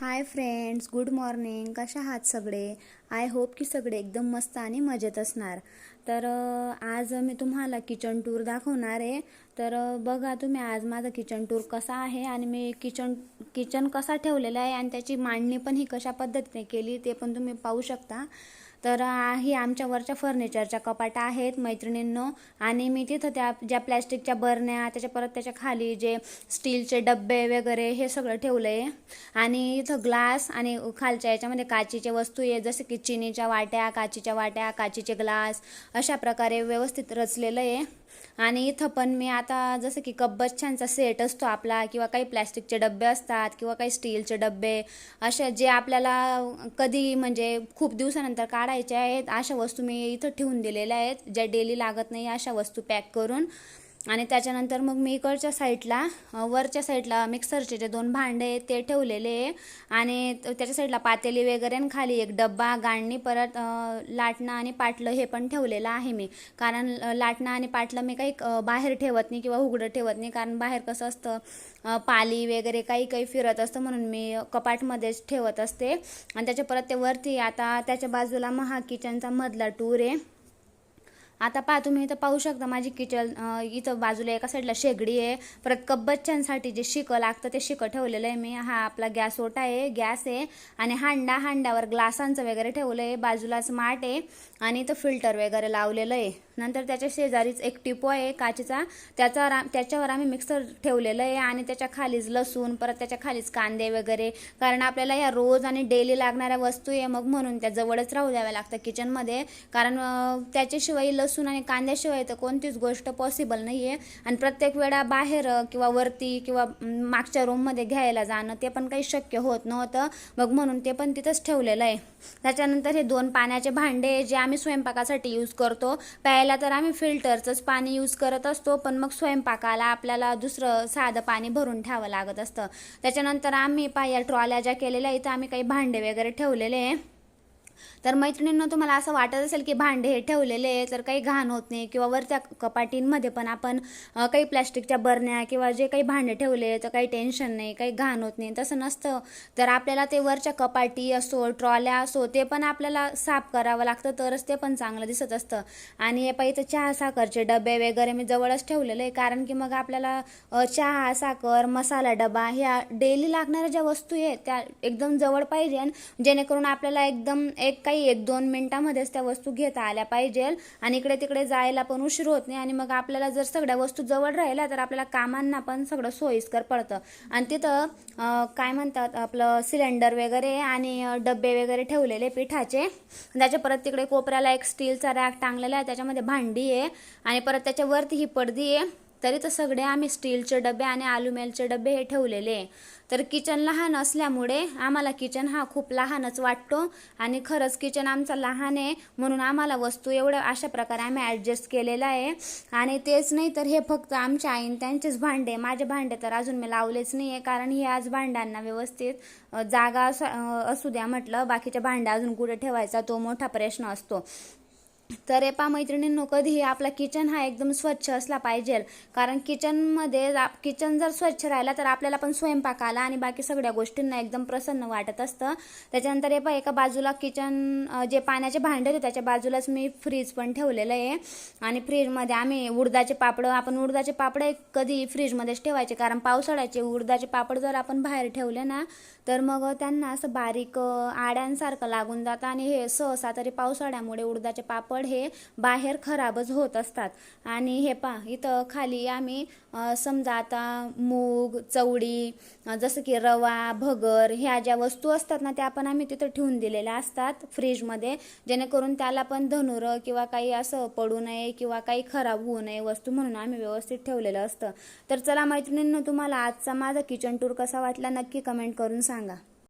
Hi friends good morning कशा आहात सगळे? आय होप की सगळे एकदम मस्त आणि मजेत असणार. तर आज मी तुम्हाला किचन टूर दाखवणार आहे. तर बघा तुम्ही आज माझा किचन टूर कसा आहे आणि मी किचन किचन कसा ठेवलेला आहे आणि त्याची मांडणी पण ही कशा पद्धतीने केली ते पण तुम्ही पाहू शकता. तर ही आमच्या वरच्या फर्निचरच्या कपाटा आहेत मैत्रिणींनो आणि मी तिथं त्या ज्या प्लॅस्टिकच्या बरण्या त्याच्या परत त्याच्याखाली जे स्टीलचे डब्बे वगैरे हे सगळं ठेवलं आहे आणि इथं ग्लास आणि खालच्या याच्यामध्ये काचीचे वस्तू आहे जसे की चिनीच्या वाट्या काचीच्या वाट्या काचीचे ग्लास अशा प्रकारे व्यवस्थित रचलेलं आहे. आणि इथं पण मी आता जसं की कब्बच्छांचा सेट असतो आपला किंवा काही प्लॅस्टिकचे डबे असतात किंवा काही स्टीलचे डबे अशा जे आपल्याला कधी म्हणजे खूप दिवसानंतर काढायचे आहेत अशा वस्तू मी इथं ठेवून दिलेल्या आहेत. ज्या डेली लागत नाही अशा वस्तू पॅक करून आणि त्याच्यानंतर मग मी इकडच्या साईडला वरच्या साईडला मिक्सरचे जे दोन भांडे आहेत ते ठेवलेले आहे. आणि त्याच्या साईडला पातेली वगैरे आणि खाली एक डब्बा गाळणी परत लाटणं आणि पाटलं हे पण ठेवलेलं आहे मी. कारण लाटणं आणि पाटलं मी काही बाहेर ठेवत नाही किंवा उघडं ठेवत नाही. कारण बाहेर कसं असतं पाली वगैरे काही काही फिरत असतं म्हणून मी कपाटमध्येच ठेवत असते. आणि त्याच्या परत ते वरती आता त्याच्या बाजूला महा किचनचा मधला टूर आहे. आता पहा तुम्ही इथं पाहू शकता माझी किचन इथं बाजूला एका साईडला शेगडी आहे. परत कब्बच्च्यांसाठी जे शिकं लागतं ते शिकं ठेवलेलं आहे मी. हा आपला गॅस ओटा आहे गॅस आहे. आणि हांडा हांड्यावर ग्लासांचं वगैरे ठेवलं आहे. बाजूलाच माठ आहे. आणि इथं फिल्टर वगैरे लावलेलं आहे. नंतर त्याच्या शेजारीच एक टिपो आहे काचेचा. त्याचा त्याच्यावर आम्ही मिक्सर ठेवलेलं आहे. आणि त्याच्या खालीच लसूण परत त्याच्या खालीच कांदे वगैरे. कारण आपल्याला या रोज आणि डेली लागणाऱ्या वस्तू आहे. मग म्हणून त्या जवळच राहू द्याव्या लागतं किचनमध्ये कारण त्याच्याशिवाय लसूण आणि कांद्याशिवाय तर कोणतीच गोष्ट पॉसिबल नाही आहे आणि प्रत्येक वेळा बाहेर किंवा वरती किंवा मागच्या रूममध्ये घ्यायला जाणं ते पण काही शक्य होत नव्हतं. मग म्हणून ते पण तिथंच ठेवलेलं आहे. त्याच्यानंतर हे दोन पाण्याचे भांडे जे आम्ही स्वयंपाकासाठी यूज करतो प्यायला तर आम्ही फिल्टरचंच पाणी यूज करत असतो पण मग स्वयंपाकाला आपल्याला दुसरं साधं पाणी भरून ठेवावं लागत असतं. त्याच्यानंतर आम्ही पाया ट्रॉल्या ज्या केलेल्या इथं आम्ही काही भांडे वगैरे ठेवलेले आहे. तर मैत्रिणींना तुम्हाला असं वाटत असेल की भांडे हे ठेवलेले आहे तर काही घाण होत नाही किंवा वरच्या कपाटींमध्ये पण आपण काही प्लॅस्टिकच्या बरण्या किंवा जे काही भांडे ठेवले तर काही टेन्शन नाही काही घाण होत नाही तसं नसतं. तर आपल्याला ते वरच्या कपाटी असो ट्रॉल्या असो ते पण आपल्याला साफ करावं लागतं तरच ते पण चांगलं दिसत असतं. आणि हे पाहिजे चहा साखरचे डबे वगैरे मी जवळच ठेवलेले आहे कारण की मग आपल्याला चहा साखर मसाला डबा ह्या डेली लागणाऱ्या ज्या वस्तू आहेत त्या एकदम जवळ पाहिजे जेणेकरून आपल्याला एकदम एक काही एक दोन मिनिटामध्येच त्या वस्तू घेता आल्या पाहिजे. आणि इकडे तिकडे जायला पण उशीर होत नाही. आणि मग आपल्याला जर सगळ्या वस्तू जवळ राहिल्या तर आपल्याला कामांना पण सगळं सोयीस्कर पडतं. आणि तिथं काय म्हणतात आपलं सिलेंडर वगैरे आणि डब्बे डबे वगैरे ठेवलेले पिठाचे. त्याच्या परत तिकडे कोपऱ्याला एक स्टीलचा रॅक टांगलेला आहे. त्याच्यामध्ये भांडी आहे. आणि परत त्याच्यावरती ही पडदी आहे. तरी तर सगळे आम्ही स्टीलचे डबे आणि अल्युमिनियमचे डबे हे ठेवलेले आहे. तर किचन लहान असल्यामुळे आम्हाला किचन हा खूप लहानच वाटतो आणि खरंच किचन आमचा लहान आहे म्हणून आम्हाला वस्तू एवढ्या अशा प्रकारे आम्ही ॲडजस्ट केलेला आहे. आणि तेच नाही तर हे फक्त आमच्या आईन त्यांचेच भांडे माझे भांडे तर अजून मी लावलेच नाही आहे कारण हे आज भांड्यांना व्यवस्थित जागा असू द्या म्हटलं बाकीच्या भांड्या अजून कुठे ठेवायचा तो मोठा प्रश्न असतो. तर हे पहा मैत्रिणींनो कधीही आपला किचन हा एकदम स्वच्छ असला पाहिजे. कारण किचनमध्ये किचन जर स्वच्छ राहिला तर आपल्याला पण स्वयंपाकाला आणि बाकी सगळ्या गोष्टींना एकदम प्रसन्न वाटत असतं. त्याच्यानंतर हे पहा एका बाजूला किचन जे पाण्याचे भांडे होते त्याच्या बाजूलाच मी फ्रीज पण ठेवलेलं आहे. आणि फ्रीजमध्ये आम्ही उडदाचे पापडं आपण उडदाचे पापड कधी फ्रीजमध्येच ठेवायचे. कारण पावसाळ्याचे उडदाचे पापड जर आपण बाहेर ठेवले ना तर मग त्यांना असं बारीक आड्यांसारखं लागून जातं. आणि हे सहसा तरी पावसाळ्यामुळे उडदाचे पापड हे बाहेर खराबच होत असतात. आणि हे पा इथं खाली आम्ही समजा आता मूग चवडी जसं की रवा भगर ह्या ज्या वस्तू असतात ना त्या पण आम्ही तिथं ठेवून दिलेल्या असतात फ्रीजमध्ये. जेणेकरून त्याला पण धनुरं किंवा काही असं पडू नये किंवा काही खराब होऊ नये वस्तू म्हणून आम्ही व्यवस्थित ठेवलेलं असतं. तर चला मैत्रिणींना तुम्हाला आजचा माझा किचन टूर कसा वाटला नक्की कमेंट करून सांगा.